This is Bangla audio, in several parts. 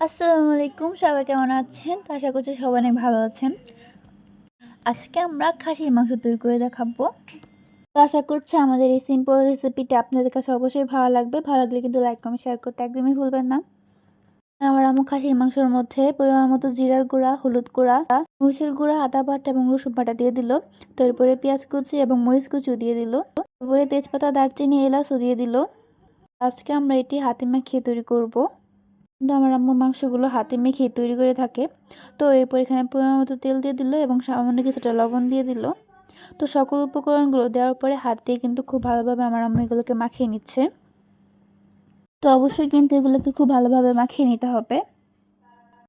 আসসালামু আলাইকুম, সবাই কেমন আছেন? তো আশা করছি সবাই অনেক ভালো আছেন। আজকে আমরা খাসির মাংস তৈরি করে দেখাবো। তো আশা করছি আমাদের এই সিম্পল রেসিপিটা আপনাদের কাছে অবশ্যই ভালো লাগবে। ভালো লাগলে কিন্তু লাইক কমেন্ট শেয়ার করতে একদমই ভুলবেন না। আমার আমু খাসির মাংসের মধ্যে পরিমাণ মতো জিরার গুঁড়া, হলুদ গুঁড়া, মরিচের গুঁড়া, আদা বাটা এবং রসুন বাটা দিয়ে দিল। তারপরে পেঁয়াজ কুচি এবং মরিচ কুচিও দিয়ে দিল। তারপরে তেজপাতা, দারচিনি এলাচও দিয়ে দিল। আজকে আমরা এটি হাতে মাখিয়ে তৈরি করব। কিন্তু আমার আম্মু মাংসগুলো হাতে মেখে তৈরি করে থাকে। তো এরপর এখানে পরিমাণ মতো তেল দিয়ে দিল এবং সামান্য কিছুটা লবণ দিয়ে দিল। তো সকল উপকরণগুলো দেওয়ার পরে হাত দিয়ে কিন্তু খুব ভালোভাবে আমার আম্মু এগুলোকে মাখিয়ে নিচ্ছে। তো অবশ্যই কিন্তু এগুলোকে খুব ভালোভাবে মাখিয়ে নিতে হবে।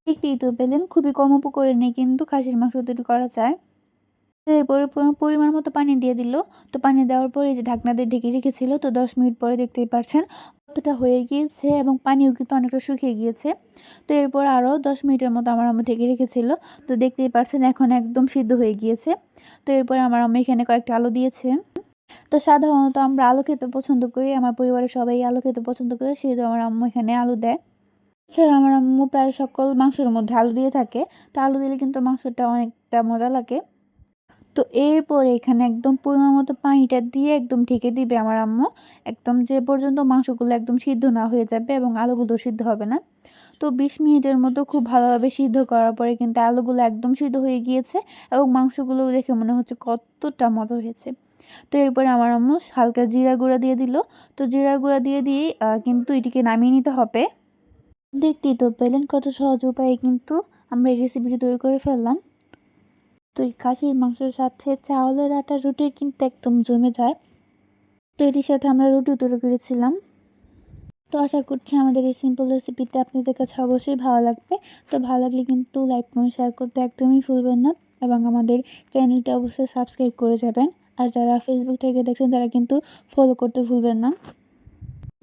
একটি তো পেলেন, খুবই কম উপকরণে কিন্তু খাসির মাংস তৈরি করা যায়। পরিমাণ মতো পানি দিয়ে দিল। তো পানি দেওয়ার পরে যে ঢাকনা দিয়ে ঢেকে রেখেছিল। তো দশ মিনিট পরে দেখতেই পারছেন, কতটা হয়ে গিয়েছে এবং পানিও কিন্তু অনেকটা শুকিয়ে গিয়েছে। তো এরপর আরও দশ মিনিটের মতো আমার আম্মু ঢেকে রেখেছিল। তো দেখতেই পারছেন এখন একদম সিদ্ধ হয়ে গিয়েছে। তো এরপর আমার আম্মু এখানে কয়েকটা আলু দিয়েছে। তো সাধারণত আমরা আলু খেতে পছন্দ করি, আমার পরিবারের সবাই আলু খেতে পছন্দ করে, সেহেতু আমার আম্মু এখানে আলু দেয়। এছাড়া আমার আম্মু প্রায় সকল মাংসের মধ্যে আলু দিয়ে থাকে। তো আলু দিলে কিন্তু মাংসটা অনেকটা মজা লাগে। তো এরপরে এখানে একদম পরিমাণ মতো পানিটা দিয়ে একদম ঢেকে দিবে আমার আম্মু। একদম যে পর্যন্ত মাংসগুলো একদম সিদ্ধ না হয়ে যাবে এবং আলুগুলো সিদ্ধ হবে না। তো বিশ মিনিটের মতো খুব ভালোভাবে সিদ্ধ করার পরে কিন্তু আলুগুলো একদম সিদ্ধ হয়ে গিয়েছে এবং মাংসগুলো দেখে মনে হচ্ছে কতটা মজা হয়েছে। তো এরপরে আমার আম্মু হালকা জিরা গুঁড়া দিয়ে দিল। তো জিরা গুঁড়া দিয়ে দিয়ে কিন্তু এটিকে নামিয়ে নিতে হবে। দেখতেই তো পেলেন কত সহজ উপায়ে কিন্তু আমরা এই রেসিপিটি তৈরি করে ফেললাম। তো এই খাসির মাংসের সাথে চাউলের আটা রুটি কিন্তু একদম জমে যায়। তো এটির সাথে আমরা রুটি তৈরি করেছিলাম। তো আশা করছি আমাদের এই সিম্পল রেসিপিতে আপনাদের কাছে অবশ্যই ভালো লাগবে। তো ভালো লাগলে কিন্তু লাইক কমেন্ট শেয়ার করতে একদমই ভুলবেন না এবং আমাদের চ্যানেলটা অবশ্যই সাবস্ক্রাইব করে যাবেন। আর যারা ফেসবুক থেকে দেখছেন, তারা কিন্তু ফলো করতে ভুলবেন না।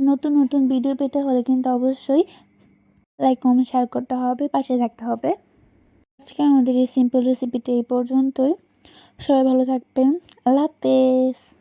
নতুন নতুন ভিডিও পেতে হলে কিন্তু অবশ্যই লাইক কমেন্ট শেয়ার করতে হবে, পাশে থাকতে হবে। আজকে আমাদের এই সিম্পল রেসিপিটা এই পর্যন্তই। সবাই ভালো থাকবেন। আল্লাহ হাফেজ।